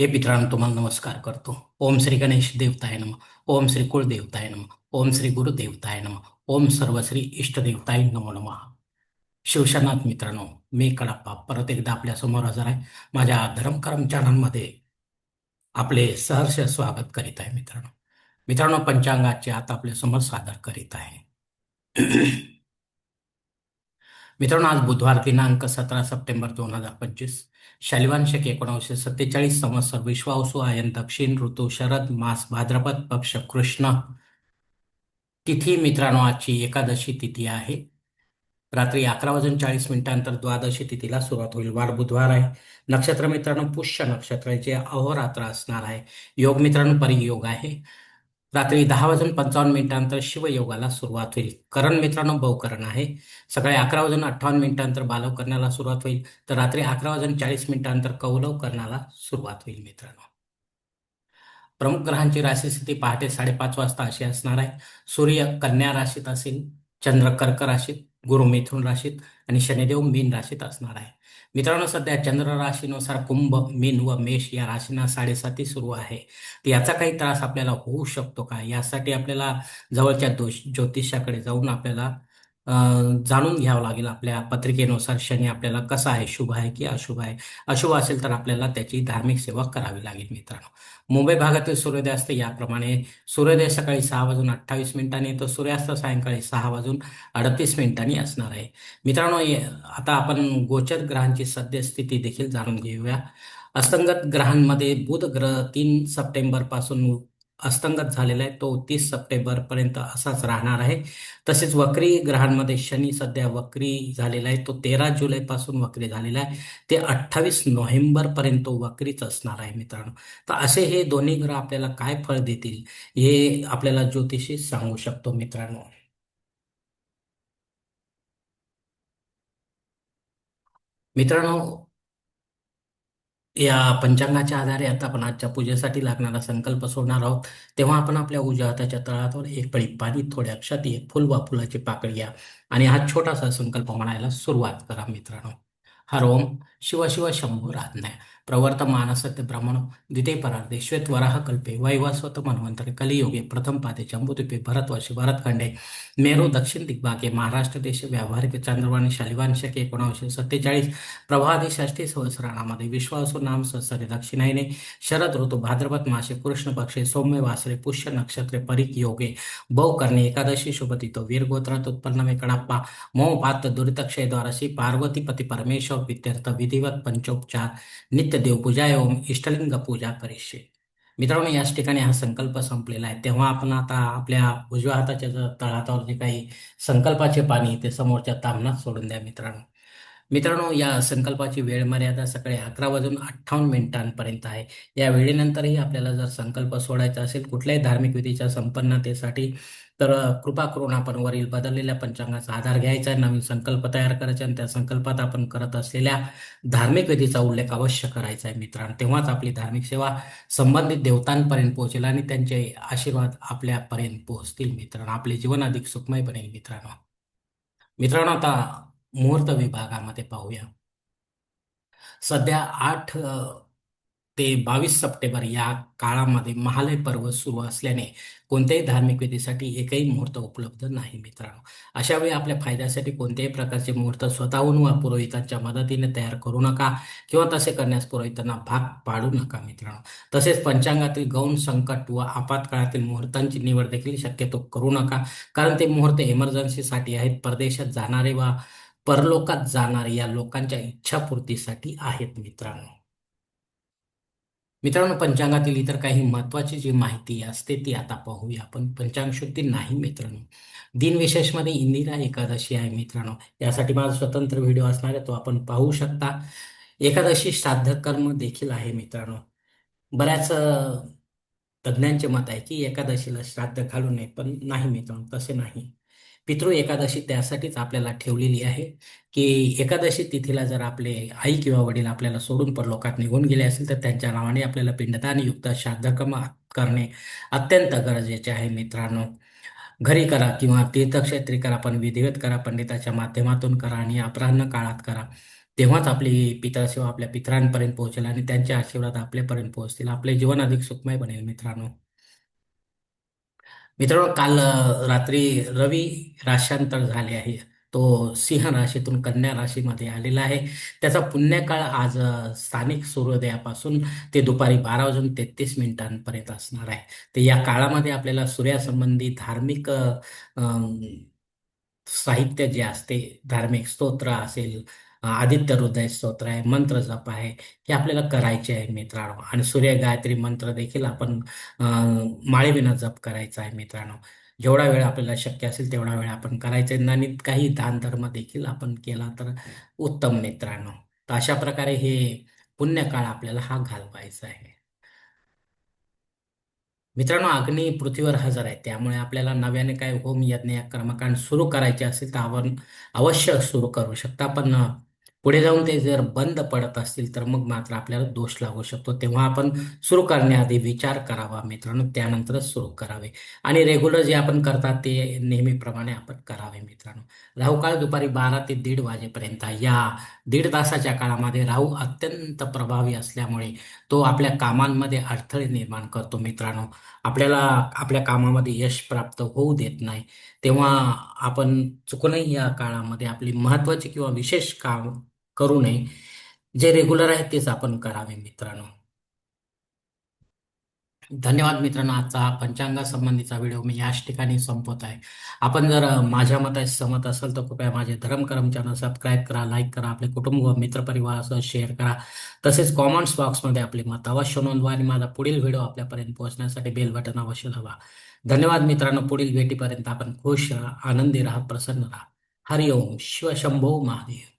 हे मित्रांनो तुम्हाला नमस्कार करतो. ओम श्री गणेश देवताय नम. ओम श्री कुळदेवताय नम. ओम श्री गुरुदेवताय नम. ओम सर्व श्री इष्टदेवताय नमो नमः. शिवशनाथ मित्रांनो मी कडाप्पा परत एकदा आपल्यासमोर हजर आहे. माझ्या धर्म चॅनलमध्ये आपले सहर्ष स्वागत करीत आहे मित्रांनो. मित्रांनो पंचांगाचे आता आपल्यासमोर सादर करीत आहे. मित्रांनो आज बुधवार दिनांक सतरा सप्टेंबर दोन हजार पंचवीस शालिवान शके एकोणीसशे सत्तेचाळीस संवत्सर विश्वासू आयन दक्षिण ऋतू शरद मास भाद्रपद पक्ष कृष्ण. तिथी मित्रांनो आजची एकादशी तिथी आहे. रात्री अकरा वाजून चाळीस मिनिटांतर द्वादशी तिथीला सुरुवात होईल. वार बुधवार आहे. नक्षत्र मित्रांनो पुष्य नक्षत्राचे अहोरात्र असणार आहे. योग मित्रांनो परियोग आहे. रात्री दहा वाजून पंचावन्न मिनिटांतर शिवयोगाला सुरुवात होईल. करण मित्रांनो बहुकरण आहे. सकाळी अकरा वाजून अठ्ठावन्न मिनिटांतर बालव करण्याला सुरुवात होईल. तर रात्री अकरा वाजून चाळीस मिनिटांतर कौलव करण्याला सुरुवात होईल मित्रांनो. प्रमुख ग्रहांची राशी स्थिती पहाटे साडेपाच वाजता अशी असणार आहे. सूर्य कन्या राशीत असेल चंद्र कर्क राशीत गुरु मिथुन राशीत आणि शनिदेव मीन राशीत असणार आहे. मित्रांनो सध्या चंद्र राशीनुसार कुंभ मीन व मेष या राशींना साडेसाती सुरू आहे. तर याचा काही त्रास आपल्याला होऊ शकतो का? यासाठी आपल्याला जवळच्या दोष ज्योतिषाकडे जाऊन आपल्याला जाणून घ्यावं लागेल आपल्या पत्रिकेनुसार शनी आपल्याला कसा आहे शुभ आहे की अशुभ आहे? अशुभ असेल तर आपल्याला त्याची धार्मिक सेवा करावी लागेल मित्रांनो. मुंबई भागातील सूर्योदय असते याप्रमाणे सूर्योदय सकाळी सहा वाजून अठ्ठावीस मिनिटांनी तर सूर्यास्त सायंकाळी सहा वाजून अडतीस मिनिटांनी असणार आहे. मित्रांनो आता आपण गोचर ग्रहांची सद्यस्थिती देखील जाणून घेऊया. अस्तंगत ग्रहांमध्ये बुध ग्रह तीन सप्टेंबरपासून अस्तंगत झालेला आहे. तो तीस सप्टेंबरपर्यंत असाच राहणार आहे. तसेच वक्री ग्रहांमध्ये शनी सध्या वक्री झालेला आहे. तो तेरा जुलैपासून वक्री झालेला आहे. ते अठ्ठावीस नोव्हेंबरपर्यंत वक्रीच असणार आहे मित्रांनो. तर असे हे दोन्ही ग्रह आपल्याला काय फळ देतील हे आपल्याला ज्योतिषी सांगू शकतो मित्रांनो. मित्रांनो या पंचांगाच्या आधारे आता आपण आजच्या पूजेसाठी लागणारा संकल्प सोडणार आहोत. तेव्हा आपण आपल्या उजव्या हाताच्या तळावर एक पळी पाणी थोड्या अक्षात एक फुल वा फुलाची पाकळी घ्या. आणि हा छोटासा संकल्प म्हणायला सुरुवात करा मित्रांनो. हर ओम शिव शिव शंभू राधनाय प्रवर्तमान सत्य ब्राह्मण द्वितीय परार्धे श्वेत वराह कल्पे वैवास्वत मनवंतरे कलियोगे प्रथम पादे चंबुद्वीपे भरतवर्षी भरतखंडे मेरू दक्षिण दिग्भागे महाराष्ट्र देश व्यावहारिक चांद्रवाणी शालिवान शके सत्तेचाळीस प्रभादी षष्ठी सहस्राणामध्ये विश्वासू नाम सहसरे दक्षिणायने शरद ऋतू भाद्रपद मासे कृष्ण पक्षे सौम्य वासरे पुष्य नक्षत्रे परिक योगे बहु कर्णे एकादशी शुभतितो वीरगोत्रात उत्पन्न मे कडाप्पा मोह पात दुरितक्षय द्वारशी पार्वतीपती परमेश्वर वित्यर्थ विधिवत पंचोपचार नित्य देवपूजा एवं इष्टलिंग पूजा करिष्ये. मित्रांनो याच ठिकाणी हा संकल्प संपलेला आहे. तेव्हा आपण आता आपल्या उजव्या हाताच्या तळातावर जे काही संकल्पाचे पाणी ते समोरच्या तामनात सोडून द्या मित्रांनो. मित्रांनो या संकल्पाची वेळ मर्यादा सकाळी अकरा वाजून अठ्ठावन्न मिनिटांपर्यंत आहे. या वेळेनंतरही आपल्याला जर संकल्प सोडायचा असेल कुठल्याही धार्मिक विधीच्या संपन्नतेसाठी तर कृपा करून आपण वरील बदललेल्या पंचांगाचा आधार घ्यायचा आहे. नवीन संकल्प तयार करायचा आणि त्या संकल्पात आपण करत असलेल्या धार्मिक विधीचा उल्लेख अवश्य करायचा आहे मित्रांनो. तेव्हाच आपली धार्मिक सेवा संबंधित देवतांपर्यंत पोहोचेल आणि त्यांचे आशीर्वाद आपल्यापर्यंत पोहोचतील मित्रांनो. आपले जीवन अधिक सुखमय बनेल मित्रांनो. मित्रांनो आता मुहूर्त विभागामध्ये पाहूया. सध्या आठ ते बावीस सप्टेंबर या काळामध्ये महालय पर्व सुरू असल्याने कोणत्याही धार्मिक विधीसाठी एकही मुहूर्त उपलब्ध नाही मित्रांनो. अशा वेळी आपल्या फायद्यासाठी कोणत्याही प्रकारचे मुहूर्त स्वतःहून वा पुरोहितांच्या मदतीने तयार करू नका किंवा तसे करण्यास पुरोहितांना भाग पाडू नका मित्रांनो. तसेच पंचांगातील गौण संकट व आपातकाळातील मुहूर्तांची निवड देखील शक्यतो करू नका. कारण ते मुहूर्त इमर्जन्सीसाठी आहेत. परदेशात जाणारे वा परलोकात जाणार या लोकांच्या इच्छापूर्तीसाठी आहेत मित्रांनो. मित्रांनो पंचांगातील इतर काही महत्वाची जी माहिती असते ती आता पाहूया आपण. पंचांग शुद्धी नाही मित्रांनो. दिनविशेषमध्ये इंदिरा एकादशी आहे मित्रांनो. यासाठी माझा स्वतंत्र व्हिडिओ असणार आहे तो आपण पाहू शकता. एकादशी श्राद्ध कर्म देखील आहे मित्रांनो. बऱ्याच तज्ज्ञांचे मत आहे की एकादशीला श्राद्ध घालू नये पण नाही मित्रांनो तसे नाही. पितृ एकादशी त्यासाठीच आपल्याला ठेवलेली आहे की एकादशी तिथीला जर आपले आई किंवा वडील आपल्याला सोडून परलोकात निघून गेले असेल तर त्यांच्या नावाने आपल्याला पिंडदान युक्त श्राद्धकर्म करणे अत्यंत गरजेचे आहे मित्रांनो. घरी करा किंवा तीर्थक्षेत्री करा पण विधिवत करा पंडिताच्या माध्यमातून करा आणि अपराह्न काळात करा. तेव्हाच आपली पितळसेवा आपल्या पितरांपर्यंत पोहोचेल आणि त्यांचे आशीर्वाद आपल्यापर्यंत पोहोचतील. आपले जीवन अधिक सुखमय बनेल मित्रांनो. मित्रांनो काल रात्री रवी राशांतर झाले आहे. तो सिंह राशीतून कन्या राशीमध्ये आलेला आहे. त्याचा पुण्यकाळ आज स्थानिक सूर्योदयापासून ते दुपारी बारा वाजून तेहतीस मिनिटांपर्यंत असणार आहे. तर या काळामध्ये आपल्याला सूर्यासंबंधी धार्मिक साहित्य जे असते धार्मिक स्तोत्र असेल आदित्य हृदय स्तोत्र आहे मंत्र जप आहे हे आपल्याला करायचे आहे मित्रांनो. आणि सूर्य गायत्री मंत्र देखील आपण माळेविना जप करायचा आहे मित्रांनो. जेवढा वेळ आपल्याला शक्य असेल तेवढा वेळ आपण करायचा आहे. आणि काही दानधर्म देखील आपण केला तर उत्तम मित्रांनो. तर अशा प्रकारे हे पुण्यकाळ आपल्याला हा घालवायचा आहे. मित्रांनो अग्नी पृथ्वीवर हजर आहे. त्यामुळे आपल्याला नव्याने काय होम यज्ञ या कर्मकांड सुरू करायचे असेल तर आपण अवश्य सुरू करू शकता. पण पुढे जाऊन ते जर बंद पडत असतील तर मग मात्र आपल्याला दोष लागू शकतो. तेव्हा आपण सुरू करण्याआधी विचार करावा मित्रांनो त्यानंतरच सुरू करावे. आणि रेग्युलर जे आपण करतात ते नेहमीप्रमाणे आपण करावे मित्रांनो. राहू काळ दुपारी बारा ते दीड वाजेपर्यंत. या दीड तासाच्या काळामध्ये राहू अत्यंत प्रभावी असल्यामुळे तो आपल्या कामांमध्ये अडथळे निर्माण करतो मित्रांनो. आपल्याला आपल्या कामामध्ये यश प्राप्त होऊ देत नाही. तेव्हा आपण चुकूनही या काळामध्ये आपली महत्वाची किंवा विशेष काम करू नये. जे रेग्युलर आहे तेच आपण करावे मित्रांनो. धन्यवाद मित्रांनो आजचा हा पंचांगासंबंधीचा व्हिडिओ मी याच ठिकाणी संपवत आहे. आपण जर माझ्या मताशी सहमत असाल तर कृपया माझे धर्मकरम चॅनल सबस्क्राईब करा लाईक करा आपले कुटुंब व मित्रपरिवारासह शेअर करा. तसेच कॉमेंट्स बॉक्समध्ये आपले मत अवश्य नोंदवा आणि माझा पुढील व्हिडिओ आपल्यापर्यंत पोहोचण्यासाठी बेल बटन अवश्य दाबा. धन्यवाद मित्रांनो पुढील भेटीपर्यंत आपण खुश राहा आनंदी राहा प्रसन्न राहा. हरिओम शिवशंभो महादेव.